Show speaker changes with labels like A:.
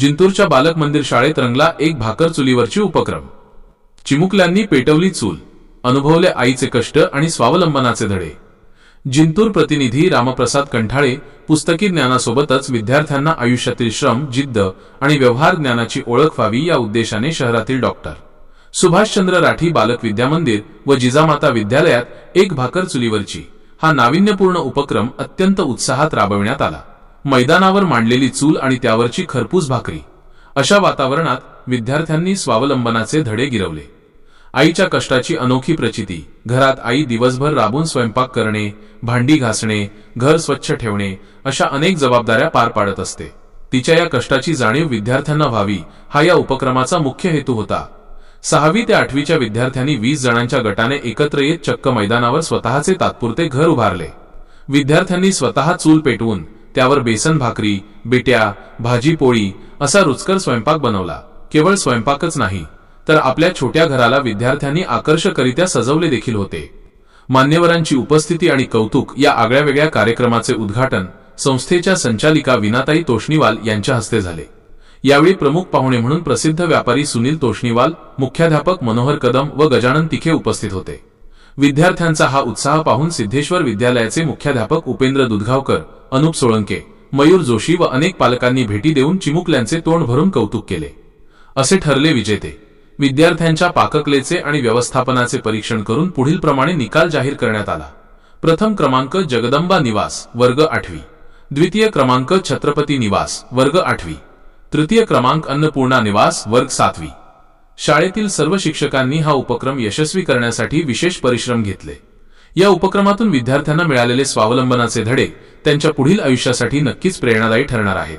A: जिंतूरच्या बालक मंदिर शाळेत रंगला एक भाकर चुलीवरची उपक्रम. चिमुकल्यांनी पेटवली चूल अनुभवले आईचे कष्ट आणि स्वावलंबनाचे धडे. जिंतूर प्रतिनिधी रामप्रसाद कंठाळे पुस्तकी ज्ञानासोबतच विद्यार्थ्यांना आयुष्यातील श्रम जिद्द आणि व्यवहार ज्ञानाची ओळख व्हावी या उद्देशाने शहरातील डॉक्टर सुभाषचंद्र राठी बालक विद्यामंदिर व जिजामाता विद्यालयात एक भाकर चुलीवरची हा नाविन्यपूर्ण उपक्रम अत्यंत उत्साहात राबविण्यात आला. मैदानावर मांडलेली चूल आणि त्यावरची खरपूस भाकरी. अशा वातावरणात विद्यार्थ्यांनी स्वावलंबनाचे धडे गिरवले. आईच्या कष्टाची अनोखी प्रचिती घरात आई दिवसभर राबून स्वयंपाक करणे भांडी घासणे घर स्वच्छ ठेवणे अशा अनेक जबाबदाऱ्या पार पाडत असते. तिच्या या कष्टाची जाणीव विद्यार्थ्यांना व्हावी हा या उपक्रमाचा मुख्य हेतू होता. सहावी ते आठवीच्या विद्यार्थ्यांनी वीस जणांच्या गटाने एकत्र येत चक्क मैदानावर स्वतःचे तात्पुरते घर उभारले. विद्यार्थ्यांनी स्वतः चूल पेटवून त्यावर बेसन भाकरी बिट्या भाजी पोळी असा रुचकर स्वयंपाक बनवला. केवळ स्वयंपाकच नाही तर आपल्या छोट्या घराला विद्यार्थ्यांनी आकर्षकरित्या सजवले देखील होते. मान्यवरांची उपस्थिती आणि कौतुक या आगळ्या वेगळ्या कार्यक्रमाचे उद्घाटन संस्थेच्या संचालिका विनाताई तोष्णीवाल यांच्या हस्ते झाले. यावेळी प्रमुख पाहुणे म्हणून प्रसिद्ध व्यापारी सुनील तोष्णीवाल मुख्याध्यापक मनोहर कदम व गजानन तिखे उपस्थित होते. विद्यार्थ्यांचा हा उत्साह पाहून सिद्धेश्वर विद्यालयाचे मुख्याध्यापक उपेंद्र दुधगावकर अनुप सोळंके मयूर जोशी व अनेक पालकांनी भेटी देऊन चिमुकल्यांचे तोंड भरून कौतुक केले. असे ठरले विजेते. विद्यार्थ्यांच्या पाककलेचे आणि व्यवस्थापनाचे परीक्षण करून पुढील प्रमाणे निकाल जाहीर करण्यात आला. प्रथम क्रमांक जगदंबा निवास वर्ग आठवी. द्वितीय क्रमांक छत्रपती निवास वर्ग आठवी. तृतीय क्रमांक अन्नपूर्णा निवास वर्ग सातवी. शाळेतील सर्व शिक्षकांनी हा उपक्रम यशस्वी करण्यासाठी विशेष परिश्रम घेतले. या उपक्रमातून विद्यार्थ्यांना मिळालेले स्वावलंबनाचे धडे त्यांच्या पुढील आयुष्यासाठी नक्कीच प्रेरणादायी ठरणार आहेत.